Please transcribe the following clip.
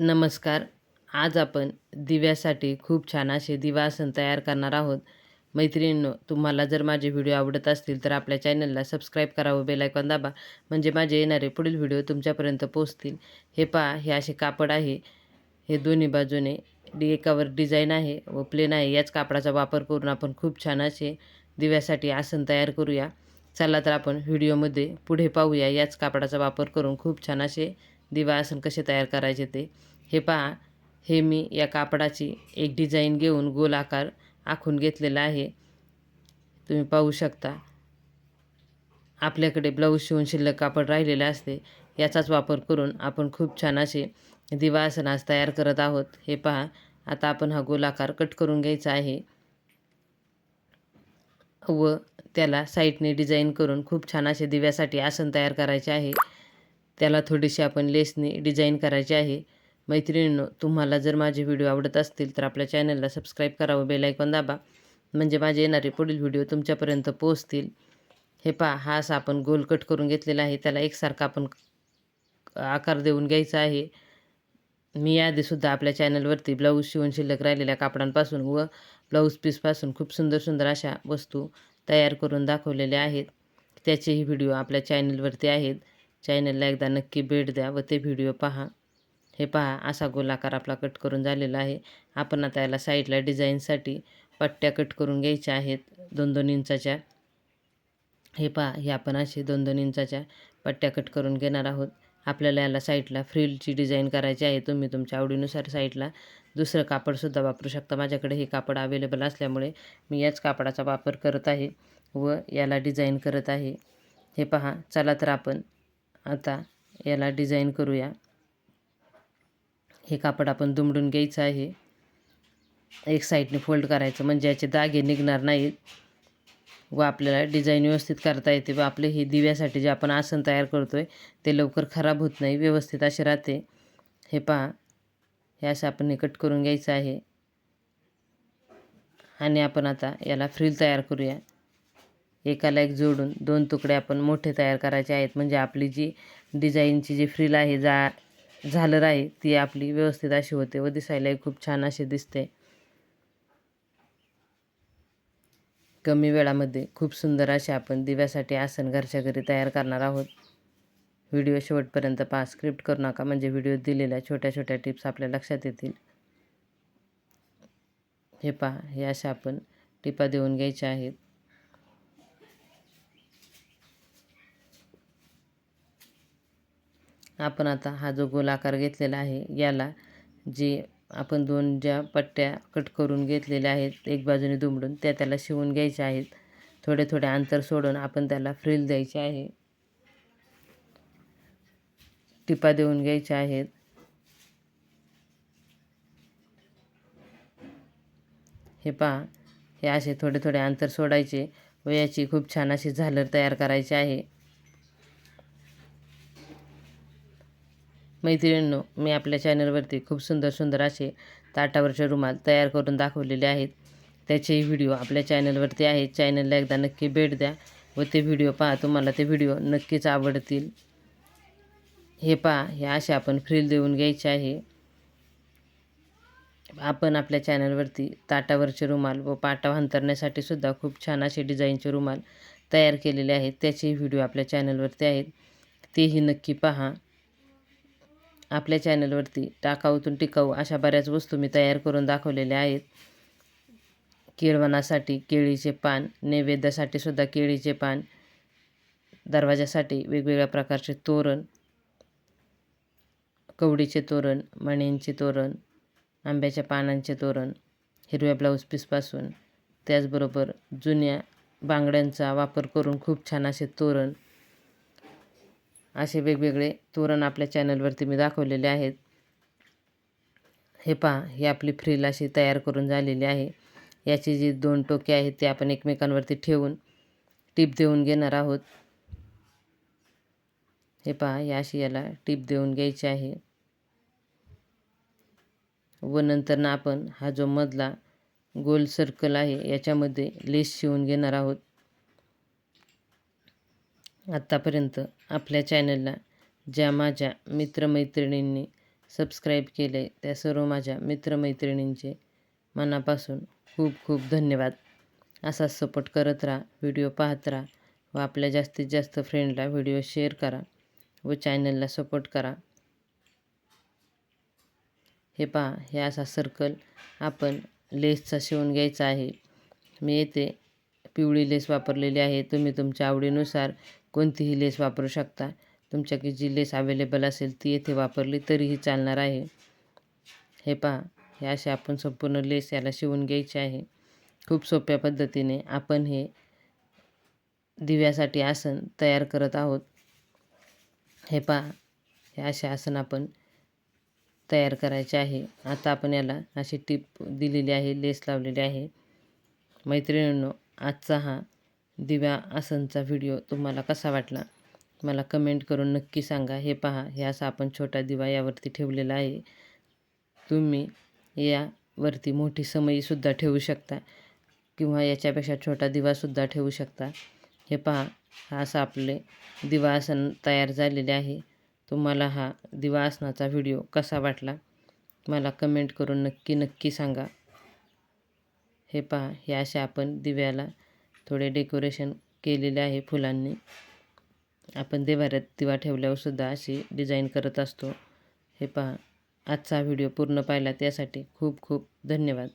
नमस्कार. आज आपण दिव्यासाठी खूप छान असे दिवासन तयार करणार आहोत. मैत्रिणींनो तुम्हाला जर माझे व्हिडिओ आवडत असतील तर आपल्या चॅनलला सबस्क्राईब करावं बेलायकॉन दाबा म्हणजे माझे येणारे पुढील व्हिडिओ तुमच्यापर्यंत पोहोचतील. हे पहा हे असे कापड आहे. हे दोन्ही बाजूने डी एकावर डिझाईन आहे व प्लेन आहे. याच कापडाचा वापर करून आपण खूप छान असे दिव्यासाठी आसन तयार करूया. चला तर आपण व्हिडिओमध्ये पुढे पाहूया. याच कापडाचा वापर करून खूप छान असे दिवा आसन कसे तयार करायचे ते? हे पहा. हे मी या कापडाची एक डिझाईन घेऊन गोल आकार आखून घेतलेला आहे. तुम्ही पाहू शकता. आपल्याकडे ब्लाऊज शिवून शिल्लक कापड राहिलेले असते. याचाच वापर करून आपण खूप छान असे दिवा आज तयार करत आहोत. हे पहा. आता आपण हा गोलाकार कट करून घ्यायचा आहे. व त्याला साईडने डिझाईन करून खूप छान असे दिव्यासाठी आसन तयार करायचे आहे. त्याला थोडीशी आपण लेसने डिझाईन करायची आहे. मैत्रिणींनो तुम्हाला जर माझे व्हिडिओ आवडत असतील तर आपल्या चॅनलला सबस्क्राईब करावं बेलायकॉन दाबा. म्हणजे माझे येणारे पुढील व्हिडिओ तुमच्यापर्यंत पोहोचतील. हे पहा हा असा आपण गोल कट करून घेतलेला आहे. त्याला एकसारखा आपण आकार देऊन घ्यायचा आहे. मी याआधीसुद्धा आपल्या चॅनलवरती ब्लाऊज शिवून शिल्लक राहिलेल्या कापडांपासून व ब्लाऊज पीसपासून खूप सुंदर सुंदर अशा वस्तू तयार करून दाखवलेल्या आहेत. त्याचेही व्हिडिओ आपल्या चॅनलवरती आहेत. चॅनलला एकदा नक्की भेट द्या व ते व्हिडिओ पहा. हे पहा असा गोलाकार आपला कट करून झालेला आहे. आपण आता याला साईडला डिझाईनसाठी पट्ट्या कट करून घ्यायच्या आहेत दोन दोन इंचाच्या. हे पहा हे आपण असे दोन दोन इंचाच्या पट्ट्या कट करून घेणार आहोत. आपल्याला याला साईडला फ्रिलची डिझाईन करायची आहे. तुम्ही तुमच्या आवडीनुसार साईडला दुसरं कापडसुद्धा वापरू शकता. माझ्याकडे हे कापड अवेलेबल असल्यामुळे मी याच कापडाचा वापर करत आहे व याला डिझाईन करत आहे. हे पहा चला तर आपण आता याला डिझाईन करूया. हे कापड आपण दुमडून घ्यायचं आहे. एक साईडने फोल्ड करायचं म्हणजे याचे दागे निघणार नाहीत. व आपल्याला डिझाईन व्यवस्थित करता येते व आपले हे दिव्यासाठी जे आपण आसन तयार करतो आहे ते लवकर खराब होत नाही व्यवस्थित असे राहते. हे पहा हे असं आपण कट करून घ्यायचं आहे. आणि आपण आता याला फ्रील तयार करूया. एकाला एक जोडून दोन तुकडे आपण मोठे तयार करायचे आहेत. म्हणजे आपली जी डिझाईनची जी फ्रील आहे जा झालर आहे ती आपली व्यवस्थित अशी होते व दिसायलाही खूप छान अशी दिसते. कमी वेळामध्ये खूप सुंदर असे आपण दिव्यासाठी आसन घरच्या घरी तयार करणार आहोत. व्हिडिओ शेवटपर्यंत पहा. स्क्रिप्ट करू नका म्हणजे व्हिडिओ दिलेल्या छोट्या छोट्या टिप्स आपल्या लक्षात येतील. हे पहा हे अशा आपण टिपा देऊन घ्यायच्या आहेत. आपण आता हा जो गोलाकार घेतलेला आहे याला जे आपण दोन ज्या पट्ट्या कट करून घेतलेल्या आहेत एक बाजूने दुमडून त्या त्याला शिवून घ्यायच्या आहेत. थोडे थोडे अंतर सोडून आपण त्याला फ्रिल द्यायचे आहे. टिपा देऊन घ्यायच्या आहेत. हे पहा हे असे थोडे थोडे अंतर सोडायचे व याची खूप छान अशी झालर तयार करायची आहे. मैत्रिणींनो मी आपल्या चॅनलवरती खूप सुंदर सुंदर असे ताटावरचे रुमाल तयार करून दाखवलेले आहेत. त्याचेही व्हिडिओ आपल्या चॅनलवरती आहेत. चॅनलला एकदा नक्की भेट द्या व ते व्हिडिओ पहा. तुम्हाला ते व्हिडिओ नक्कीच आवडतील. हे पहा हे असे आपण फ्रील देऊन घ्यायचे आहे. आपण आपल्या चॅनलवरती ताटावरचे रुमाल व पाटा अंतरण्यासाठी सुद्धा खूप छान असे डिझाईनचे रुमाल तयार केलेले आहेत. त्याचेही व्हिडिओ आपल्या चॅनलवरती आहेत. तेही नक्की पहा. आपल्या चॅनलवरती टाकाऊतून टिकाऊ अशा बऱ्याच वस्तू मी तयार करून दाखवलेल्या आहेत. केळवणासाठी केळीचे पान नैवेद्यासाठी सुद्धा केळीचे पान दरवाजासाठी वेगवेगळ्या प्रकारचे तोरण कवडीचे तोरण मण्यांचे तोरण आंब्याच्या पानांचे तोरण हिरव्या ब्लाऊज पीसपासून त्याचबरोबर जुन्या बांगड्यांचा वापर करून खूप छान असे तोरण असे वेगवेगळे तोरण आपल्या चॅनलवरती मी दाखवलेले आहेत. हे पहा ही आपली फ्रील अशी तयार करून झालेली आहे. याची जी दोन टोके आहेत ते आपण एकमेकांवरती ठेवून टीप देऊन घेणार आहोत. हे पहा या अशी याला टीप देऊन घ्यायची आहे. व नंतर ना आपण हा जो मधला गोल सर्कल आहे याच्यामध्ये लेस शिवून घेणार आहोत. आत्तापर्यंत आपल्या चॅनलला ज्या माझ्या मित्रमैत्रिणींनी सबस्क्राईब केले त्या सर्व माझ्या मित्रमैत्रिणींचे मनापासून खूप खूप धन्यवाद. असाच सपोर्ट करत राहा व्हिडिओ पाहत राहा व आपल्या जास्तीत जास्त फ्रेंडला व्हिडिओ शेअर करा व चॅनलला सपोर्ट करा. हे पहा हे असा सर्कल आपण लेसचा शिवून घ्यायचा आहे. मी येथे पिवळी लेस वापरलेली आहे. तुम्ही तुमच्या आवडीनुसार कोणतीही लेस वापरू शकता. तुमच्याकडे जी लेस अवेलेबल असेल ती येथे वापरली तरीही चालणार आहे. हे पहा हे असे आपण संपूर्ण लेस याला शिवून घ्यायचे आहे. खूप सोप्या पद्धतीने आपण हे दिव्यासाठी आसन तयार करत आहोत. हे पहा हे असे आसन आपण तयार करायचे आहे. आता आपण याला अशी टीप दिलेली आहे लेस लावलेली आहे. मैत्रिणींनो आजचा हा दिव्या आसनचा व्हिडिओ तुम्हाला कसा वाटला? मला कमेंट करून नक्की सांगा. हे पहा हे असा आपण छोटा दिवा यावरती ठेवलेला आहे. तुम्ही यावरती मोठी समईसुद्धा ठेवू शकता किंवा याच्यापेक्षा छोटा दिवासुद्धा ठेवू शकता. हे पहा हा असं आपले दिवा आसन तयार झालेले आहे. तुम्हाला हा दिवा आसनाचा व्हिडिओ कसा वाटला? मला कमेंट करून नक्की नक्की सांगा. हे पहा हे असे आपण दिव्याला थोडे डेकोरेशन केलेले आहे फुलांनी. आपण देवाऱ्यात दिवा ठेवल्यावर सुद्धा अशी डिझाईन करत असतो. हे पहा आजचा व्हिडिओ पूर्ण पाहिला त्यासाठी खूप खूप धन्यवाद.